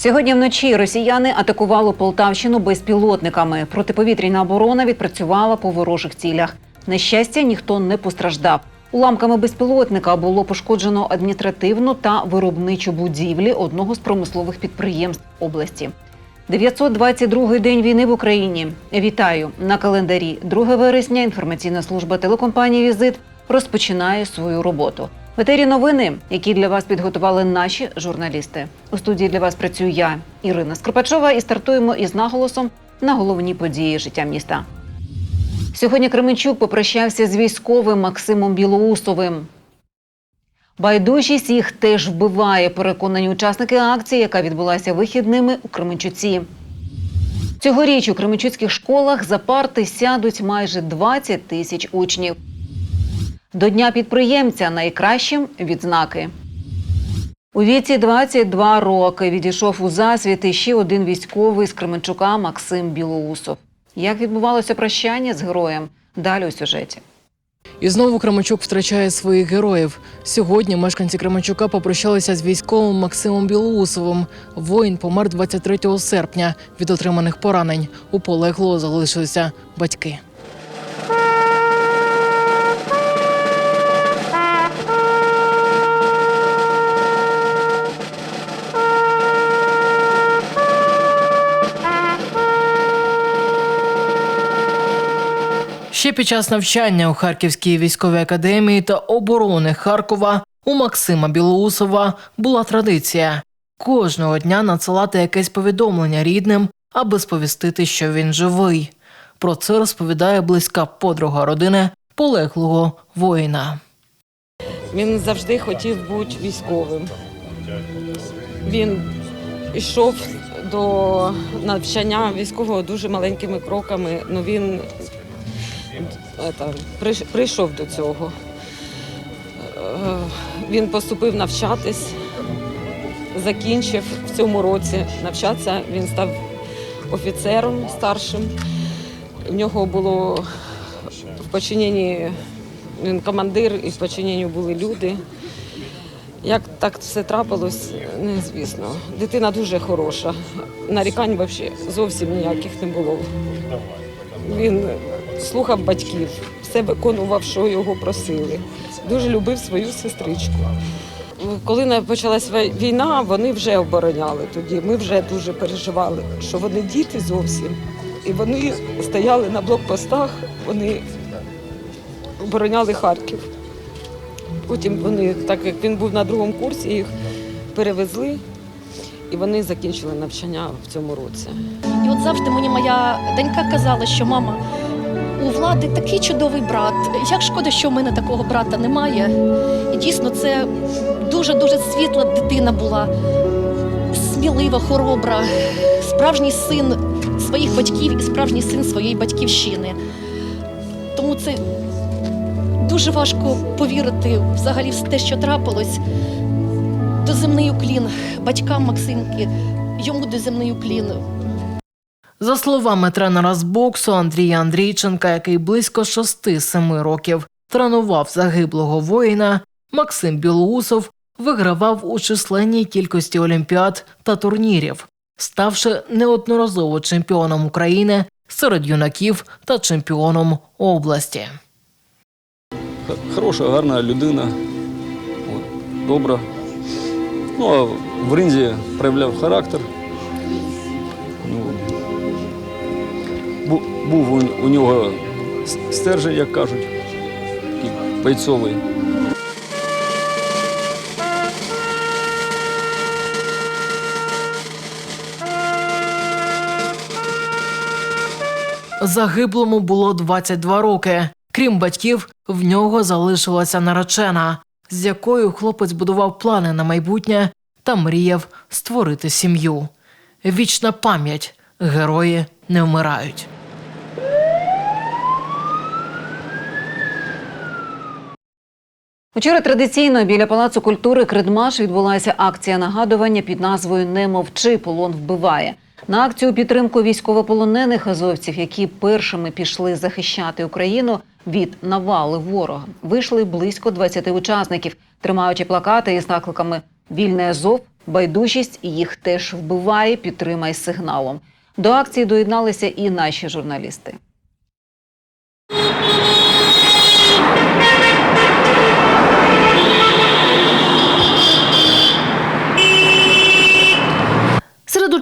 Сьогодні вночі росіяни атакували Полтавщину безпілотниками. Протиповітряна оборона відпрацювала по ворожих цілях. На щастя, ніхто не постраждав. Уламками безпілотника було пошкоджено адміністративну та виробничу будівлі одного з промислових підприємств області. 922-й день війни в Україні. Вітаю на календарі 2 вересня. Інформаційна служба телекомпанії Візит розпочинає свою роботу. Етері новини, які для вас підготували наші журналісти. У студії для вас працюю я, Ірина Скрипачова, і стартуємо із наголосом на головні події життя міста. Сьогодні Кременчук попрощався з військовим Максимом Білоусовим. Байдужість їх теж вбиває, переконані учасники акції, яка відбулася вихідними у Кременчуці. Цьогоріч у кременчуцьких школах за парти сядуть майже 20 тисяч учнів. До Дня підприємця найкращим відзнаки. У віці 22 роки відійшов у засвіти ще один військовий з Кременчука Максим Білоусов. Як відбувалося прощання з героєм? Далі у сюжеті. І знову Кременчук втрачає своїх героїв. Сьогодні мешканці Кременчука попрощалися з військовим Максимом Білоусовим. Воїн помер 23 серпня від отриманих поранень. У полеглого залишилися батьки. Під час навчання у Харківській військовій академії та оборони Харкова у Максима Білоусова була традиція кожного дня надсилати якесь повідомлення рідним, аби сповістити, що він живий. Про це розповідає близька подруга родини полеглого воїна. Він завжди хотів бути військовим. Він йшов до навчання військового дуже маленькими кроками. Ну він приш- прийшов до цього. Е, Він поступив навчатись, закінчив в цьому році навчатися. Він став офіцером старшим. В нього було в подчиненні він командир і в подчиненні були люди. Як так все трапилось, незвісно. Дитина дуже хороша. Нарікань взагалі зовсім ніяких не було. Він слухав батьків, все виконував, що його просили. Дуже любив свою сестричку. Коли почалась війна, вони вже обороняли тоді. Ми вже дуже переживали, що вони діти зовсім. І вони стояли на блокпостах, вони обороняли Харків. Потім вони, так як він був на другому курсі, їх перевезли і вони закінчили навчання в цьому році. І от завжди мені моя донька казала, що мама, у влади такий чудовий брат. Як шкода, що в мене такого брата немає. І дійсно, це дуже-дуже світла дитина була, смілива, хоробра, справжній син своїх батьків і справжній син своєї батьківщини. Тому це дуже важко повірити взагалі в те, що трапилось. Доземний уклін батькам Максимки, йому доземний уклін. За словами тренера з боксу Андрія Андрійченка, який близько 6-7 років тренував загиблого воїна, Максим Білоусов вигравав у численній кількості олімпіад та турнірів, ставши неодноразово чемпіоном України серед юнаків та чемпіоном області. Хороша, гарна людина, добра. Ну, а в ринзі проявляв характер. Був у, нього стержень, як кажуть, такий бойцовий. Загиблому було 22 роки. Крім батьків, в нього залишилася наречена, з якою хлопець будував плани на майбутнє та мріяв створити сім'ю. Вічна пам'ять герої не вмирають. Вчора традиційно біля Палацу культури Кредмаш відбулася акція нагадування під назвою Не мовчи, полон вбиває. На акцію підтримку військовополонених азовців, які першими пішли захищати Україну від навали ворога, вийшли близько 20 учасників, тримаючи плакати із накликами Вільний Азов, Байдужість їх теж вбиває. Підтримай сигналом. До акції доєдналися і наші журналісти.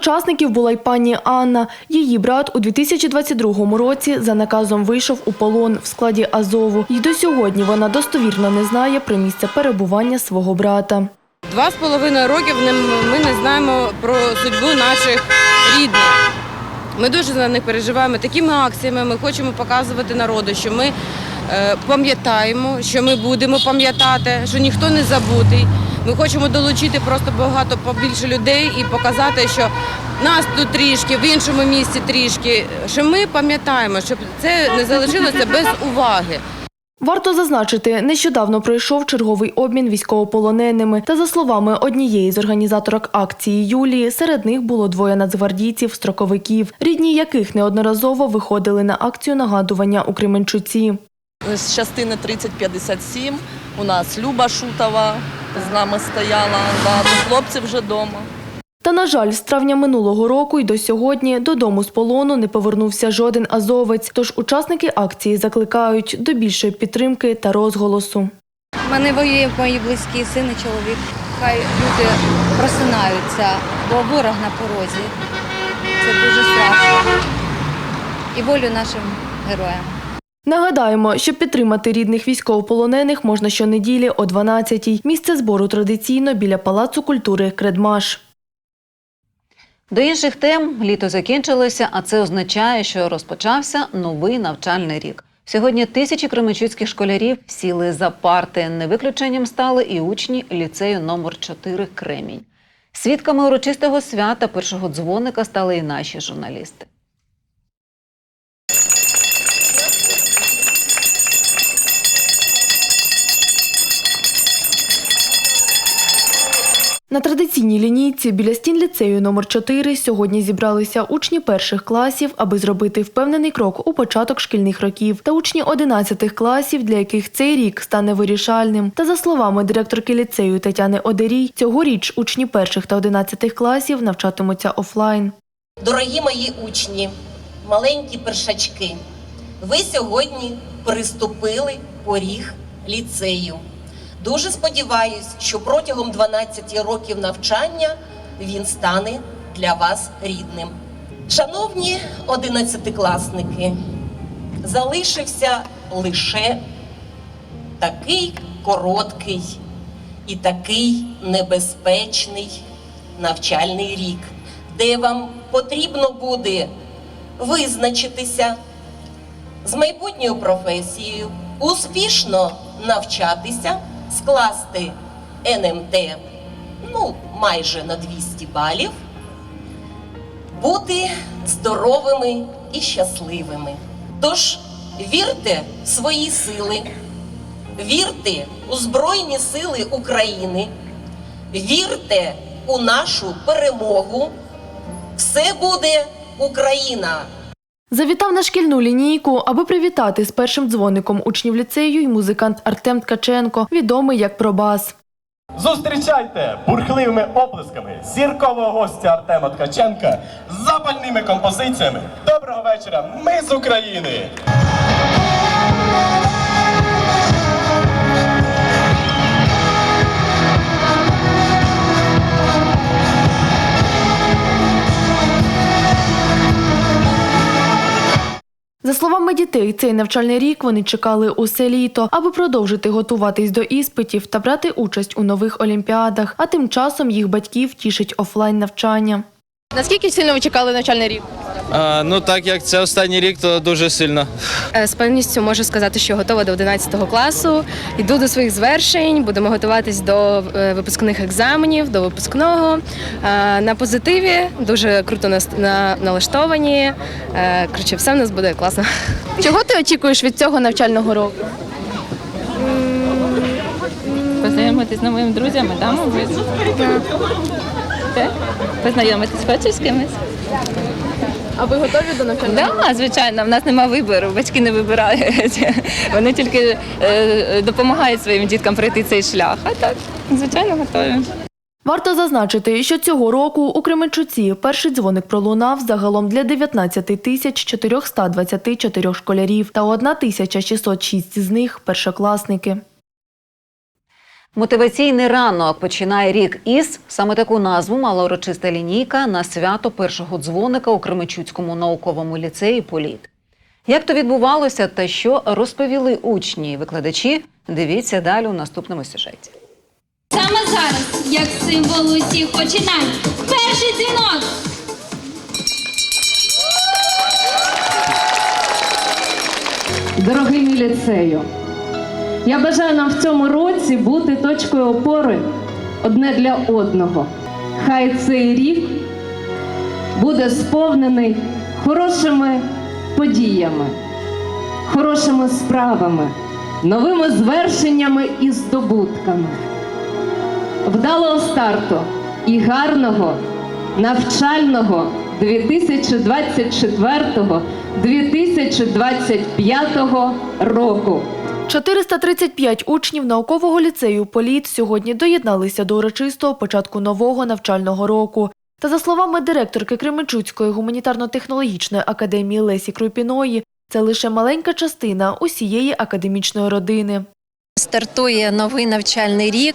Учасників була й пані Анна. Її брат у 2022 році за наказом вийшов у полон в складі Азову. І до сьогодні вона достовірно не знає про місце перебування свого брата. Два з половиною років ми не знаємо про судьбу наших рідних. Ми дуже за них переживаємо. Такими акціями ми хочемо показувати народу, що ми пам'ятаємо, що ми будемо пам'ятати, що ніхто не забутий. Ми хочемо долучити просто багато побільше людей і показати, що нас тут трішки, в іншому місці трішки, що ми пам'ятаємо, щоб це не залишилося без уваги. Варто зазначити, нещодавно пройшов черговий обмін військовополоненими. Та за словами однієї з організаторок акції Юлії, серед них було двоє нацгвардійців, строковиків, рідні яких неодноразово виходили на акцію нагадування у Кременчуці. З частини 3057 у нас Люба Шутова з нами стояла, да, то хлопці вже вдома. Та, на жаль, з травня минулого року й до сьогодні додому з полону не повернувся жоден азовець. Тож учасники акції закликають до більшої підтримки та розголосу. У мене воює мої близькі син і чоловік. Хай люди просинаються, бо ворог на порозі. Це дуже страшно. І волю нашим героям. Нагадаємо, щоб підтримати рідних військовополонених можна щонеділі о 12-й. Місце збору традиційно біля Палацу культури Кредмаш. До інших тем літо закінчилося, а це означає, що розпочався новий навчальний рік. Сьогодні тисячі кременчуцьких школярів сіли за парти. Не виключенням стали і учні ліцею номер 4 Кремінь. Свідками урочистого свята першого дзвоника стали і наші журналісти. На традиційній лінійці біля стін ліцею номер 4 сьогодні зібралися учні перших класів, аби зробити впевнений крок у початок шкільних років, та учні 11 класів, для яких цей рік стане вирішальним. Та за словами директорки ліцею Тетяни Одерій, цьогоріч учні перших та 11 класів навчатимуться офлайн. Дорогі мої учні, маленькі першачки, ви сьогодні переступили поріг ліцею. Дуже сподіваюсь, що протягом 12 років навчання він стане для вас рідним. Шановні одинадцятикласники, залишився лише такий короткий і такий небезпечний навчальний рік, де вам потрібно буде визначитися з майбутньою професією, успішно навчатися, скласти НМТ ну, майже на 200 балів, бути здоровими і щасливими. Тож вірте в свої сили, вірте у Збройні Сили України, вірте у нашу перемогу. Все буде Україна! Завітав на шкільну лінійку, аби привітати з першим дзвоником учнів ліцею й музикант Артем Ткаченко, відомий як Пробас. Зустрічайте бурхливими оплесками зіркового гостя Артема Ткаченка з запальними композиціями. Доброго вечора! Ми з України! За словами дітей, цей навчальний рік вони чекали усе літо, аби продовжити готуватись до іспитів та брати участь у нових олімпіадах. А тим часом їх батьків тішить офлайн навчання. Наскільки сильно ви чекали навчальний рік? А, ну так як це останній рік, то дуже сильно. Е, З певністю можу сказати, що готова до 11 класу. Йду до своїх звершень, будемо готуватись до е, випускних екзаменів, до випускного. Е, На позитиві дуже круто нас- на- налаштовані. Коротше, все в нас буде класно. Чого ти очікуєш від цього навчального року? Познайомитись з новими друзями, да, мабуть? Так? Познайомитись хочеш з кимось? А ви готові до року? Так, звичайно, в нас нема вибору, батьки не вибирають. Вони тільки е, допомагають своїм діткам пройти цей шлях. А так, звичайно, готові. Варто зазначити, що цього року у Кременчуці перший дзвоник пролунав загалом для 19 тисяч 424 школярів та 1606 з них першокласники. Мотиваційний ранок починає рік із саме таку назву мала урочиста лінійка на свято першого дзвоника у Кременчуцькому науковому ліцеї Політ. Як то відбувалося та що розповіли учні і викладачі, дивіться далі у наступному сюжеті. Саме зараз, як символ усіх починань, перший дзвінок. Дорогий мій ліцею, я бажаю нам в цьому році бути точкою опори одне для одного. Хай цей рік буде сповнений хорошими подіями, хорошими справами, новими звершеннями і здобутками, вдалого старту і гарного навчального 2024-2025 року. 435 учнів наукового ліцею Політ сьогодні доєдналися до урочистого початку нового навчального року. Та за словами директорки Кременчуцької гуманітарно-технологічної академії Лесі Крупіної, це лише маленька частина усієї академічної родини. Стартує новий навчальний рік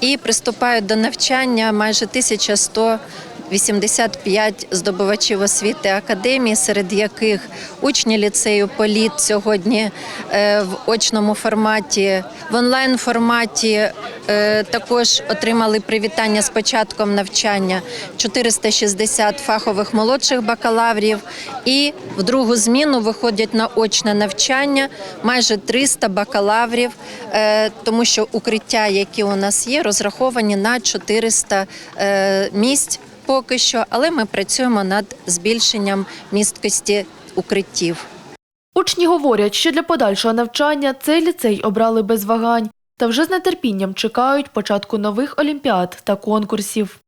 і приступають до навчання майже 1185 здобувачів освіти академії, серед яких учні ліцею Політ сьогодні е, в очному форматі, в онлайн форматі е, також отримали привітання з початком навчання 460 фахових молодших бакалаврів. І в другу зміну виходять на очне навчання майже 300 бакалаврів, е, тому що укриття, які у нас є, розраховані на 400 е, місць поки що, але ми працюємо над збільшенням місткості укриттів. Учні говорять, що для подальшого навчання цей ліцей обрали без вагань та вже з нетерпінням чекають початку нових олімпіад та конкурсів.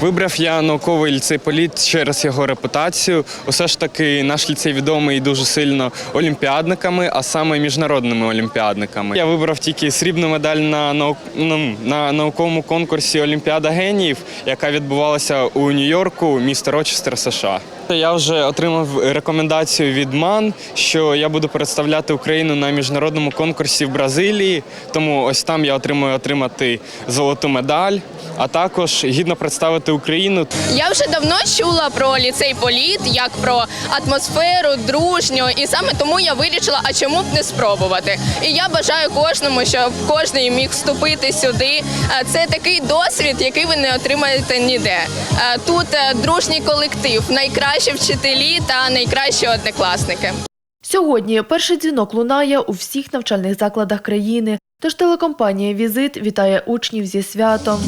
Вибрав я науковий ліцей політ через його репутацію. Усе ж таки, наш ліцей відомий дуже сильно олімпіадниками, а саме міжнародними олімпіадниками. Я вибрав тільки срібну медаль на, наук... ну, на науковому конкурсі Олімпіада геніїв, яка відбувалася у Нью-Йорку, місто Рочестер, США. Я вже отримав рекомендацію від МАН, що я буду представляти Україну на міжнародному конкурсі в Бразилії. Тому ось там я отримую отримати золоту медаль, а також гідно представити Україну. Я вже давно чула про ліцей Політ, як про атмосферу дружню, і саме тому я вирішила, а чому б не спробувати. І я бажаю кожному, щоб кожен міг вступити сюди. Е, Це такий досвід, який ви не отримаєте ніде. Е, Тут е, дружній колектив, найкращі вчителі та найкращі однокласники. Сьогодні перший дзвінок лунає у всіх навчальних закладах країни, тож телекомпанія Візит вітає учнів зі святом.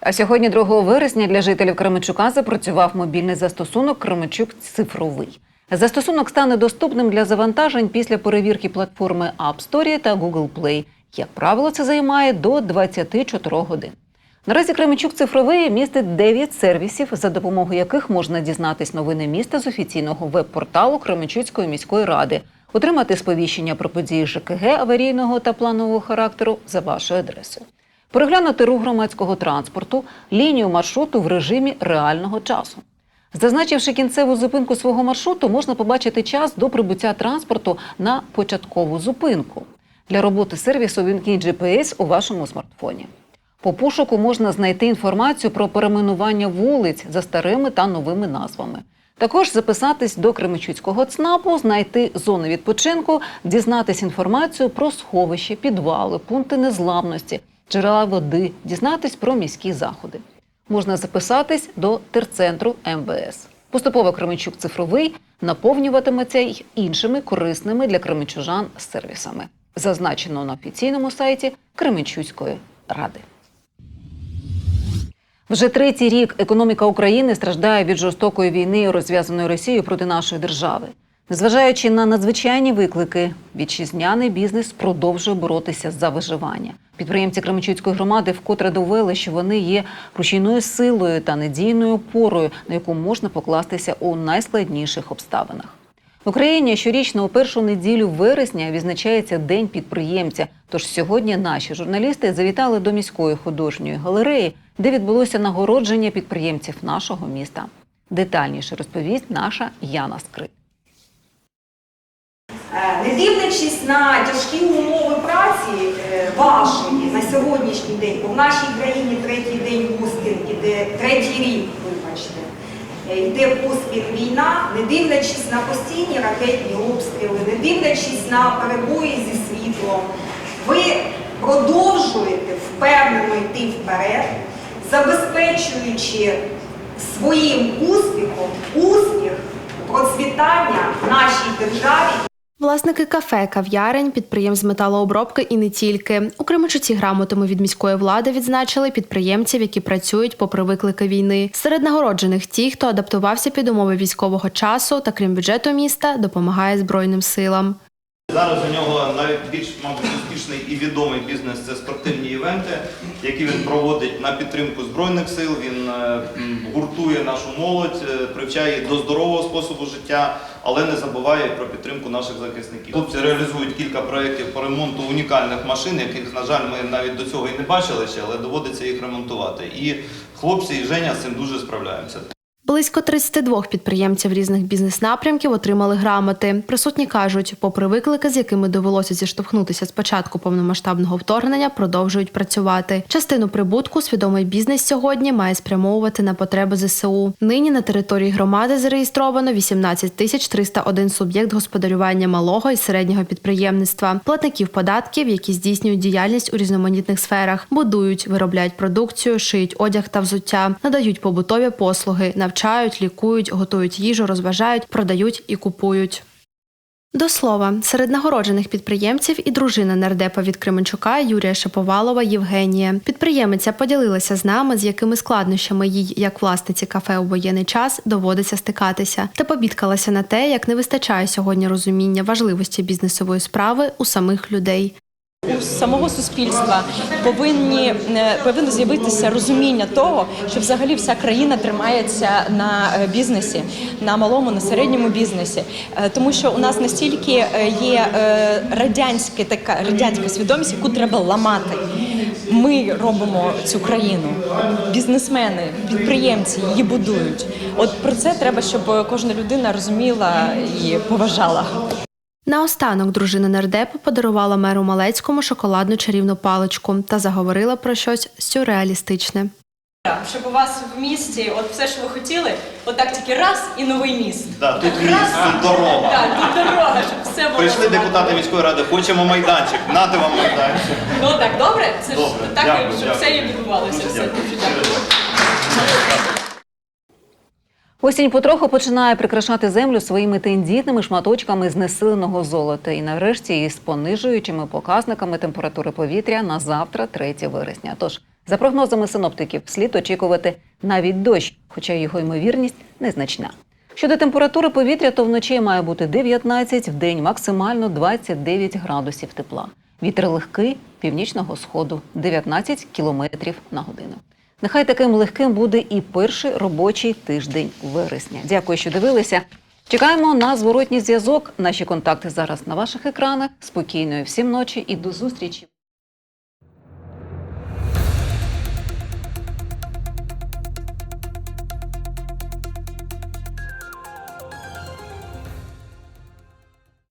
А сьогодні, 2 вересня, для жителів Кременчука запрацював мобільний застосунок Кременчук цифровий. Застосунок стане доступним для завантажень після перевірки платформи App Store та Google Play. Як правило, це займає до 24 годин. Наразі Кременчук цифровий містить 9 сервісів, за допомогою яких можна дізнатись новини міста з офіційного веб-порталу Кременчуцької міської ради, отримати сповіщення про події ЖКГ аварійного та планового характеру за вашою адресою, переглянути рух громадського транспорту, лінію маршруту в режимі реального часу. Зазначивши кінцеву зупинку свого маршруту, можна побачити час до прибуття транспорту на початкову зупинку. Для роботи сервісу вімкніть GPS у вашому смартфоні. По пошуку можна знайти інформацію про перейменування вулиць за старими та новими назвами. Також записатись до Кременчуцького ЦНАПу, знайти зони відпочинку, дізнатись інформацію про сховища, підвали, пункти незламності, джерела води, дізнатись про міські заходи. Можна записатись до терцентру МВС. Поступово Кременчук цифровий наповнюватиметься й іншими корисними для кременчужан сервісами, зазначено на офіційному сайті Кременчуцької ради. Вже третій рік економіка України страждає від жорстокої війни, розв'язаної Росією проти нашої держави. Незважаючи на надзвичайні виклики, вітчизняний бізнес продовжує боротися за виживання. Підприємці Кременчуцької громади вкотре довели, що вони є рушійною силою та надійною опорою, на яку можна покластися у найскладніших обставинах. В Україні щорічно у першу неділю вересня відзначається День підприємця. Тож сьогодні наші журналісти завітали до міської художньої галереї, де відбулося нагородження підприємців нашого міста. Детальніше розповість наша Яна Скрит. Е, Не дивлячись на тяжкі умови праці е, вашої на сьогоднішній день, бо в нашій країні третій день поспіль іде третій рік, вибачте, йде поспіль війна, не дивлячись на постійні ракетні обстріли, не дивлячись на перебої зі світлом, ви продовжуєте впевнено йти вперед, забезпечуючи своїм успіхом успіх, процвітання нашій державі Власники кафе, кав'ярень, підприємств металообробки і не тільки. У Кременчуці грамотами від міської влади відзначили підприємців, які працюють попри виклики війни. Серед нагороджених ті, хто адаптувався під умови військового часу та крім бюджету міста, допомагає Збройним силам. Зараз у нього навіть більш, мабуть, успішний і відомий бізнес це спортивні івенти, які він проводить на підтримку збройних сил. Він е, гуртує нашу молодь, е, привчає до здорового способу життя, але не забуває про підтримку наших захисників. Хлопці реалізують кілька проєктів по ремонту унікальних машин, яких, на жаль, ми навіть до цього і не бачили ще, але доводиться їх ремонтувати. І хлопці і Женя з цим дуже справляємося. Близько 32 підприємців різних бізнес-напрямків отримали грамоти. Присутні кажуть, попри виклики, з якими довелося зіштовхнутися з початку повномасштабного вторгнення, продовжують працювати. Частину прибутку свідомий бізнес сьогодні має спрямовувати на потреби ЗСУ. Нині на території громади зареєстровано 18 тисяч 301 суб'єкт господарювання малого і середнього підприємництва, платників податків, які здійснюють діяльність у різноманітних сферах, будують, виробляють продукцію, шиють одяг та взуття, надають побутові послуги, навчають, лікують, готують їжу, розважають, продають і купують. До слова, серед нагороджених підприємців і дружина нардепа від Кременчука Юрія Шаповалова Євгенія. Підприємиця поділилася з нами, з якими складнощами їй, як власниці кафе у воєнний час, доводиться стикатися, та побідкалася на те, як не вистачає сьогодні розуміння важливості бізнесової справи у самих людей. У самого суспільства повинні е, повинно з'явитися розуміння того, що взагалі вся країна тримається на е, бізнесі, на малому, на середньому бізнесі, Е, тому що у нас настільки є е, радянська така радянська свідомість, яку треба ламати. Ми робимо цю країну, бізнесмени, підприємці її будують. От про це треба, щоб кожна людина розуміла і поважала. Наостанок дружина нардепа подарувала меру Малецькому шоколадну чарівну паличку та заговорила про щось сюрреалістичне. Щоб у вас в місті, от все, що ви хотіли, отак тільки раз і новий міст. Да, тут міст, тут дорога. Так, тут дорога, щоб все було. Прийшли нормально. депутати міської ради, хочемо майданчик, нати вам майданчик. Ну так, добре? Це ж Добре, так, дякую, щоб дякую. все і відбувалося. Дуже Все дякую. дуже дякую. Осінь потроху починає прикрашати землю своїми тендітними шматочками знесиленого золота. І нарешті із понижуючими показниками температури повітря на завтра, 3 вересня. Тож, за прогнозами синоптиків, слід очікувати навіть дощ, хоча його ймовірність незначна. Щодо температури повітря, то вночі має бути 19, в день максимально 29 градусів тепла. Вітер легкий північного сходу 19 кілометрів на годину. Нехай таким легким буде і перший робочий тиждень вересня. Дякую, що дивилися. Чекаємо на зворотній зв'язок. Наші контакти зараз на ваших екранах. Спокійної всім ночі і до зустрічі.